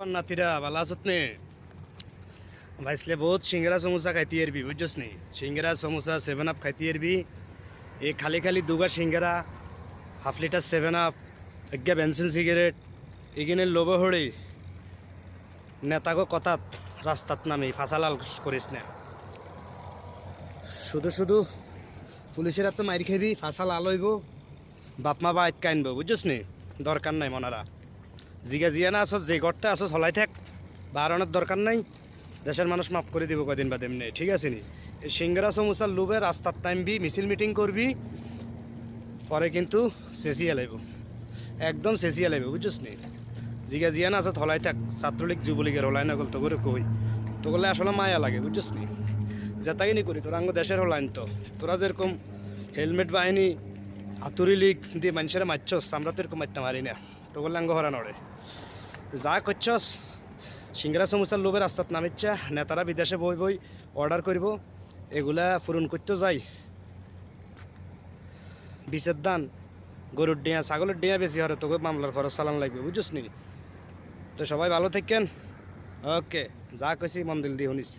নাতিরা ভালো আছত নে। ভাইসলে বহুত সিঙ্গরা সমোসা খাইতে এরবি, বুঝছস নি? সিঙ্গরা সমোসা সেভেন আপ খাইতে এরবি। এ খালি খালি দুগা সিঙ্গরা হাফ লিটার সেভেন আপ এগে বেনসিন সিগারেট এগিনে লোভ হড়ি। নেতাগো কথাত রাস্তাত নামি ফাঁসালাল করিস না। শুধু শুধু পুলিশের তো মাইর খাবি ফাঁসাল আলইব বাপ মা বা আটকা আনব বুঝছস নি? দরকার নাই মনারা। জিগা জিয়া না আসো যে গড়তে আসো চলাই থাক। বাড়ানোর দরকার নাই। দেশের মানুষ মাফ করে দিব কদিন বাদে এমনি। ঠিক আছে নি? এই সিঙ্গারা সমুসার লুবে, রাস্তার টাইমবি মিছিল মিটিং করবি, পরে কিন্তু চেঁচিয়ে লাইব। একদম চেঁচিয়ে লাইব, বুঝছিস নি? জিগা জিয়া না আসো থলাই থাক। ছাত্রলীগ, যুবলীগের হলাই না গল তো করে কই। তো বলে আসলে মায়া লাগে, বুঝছিস নি? যেতাই নি করি তোরা দেশের হলাইন তো। তোরা যেরকম হেলমেট বাহিনী হাতুরি লিগ দিয়ে মানুষের মারছস, আমরা তো এরকম মারতে মারি না। আঙ্গ হরা নড়ে তো যা করছস সিঙ্গরা সমস্যার লোভে রাস্তাত নামিচ্ছা নেতারা বিদেশে বই বই অর্ডার করব এগুলা পূরণ করতে যাই বিষের দান গরুর ডিয়া ছাগলের ডিয়া বেশি হরে তোকে মামলার খরচ চালান লাগবে বুঝছিস নি তো সবাই ভালো থাকেন ওকে যা কইছি মন দিল দিয়ে শুনিস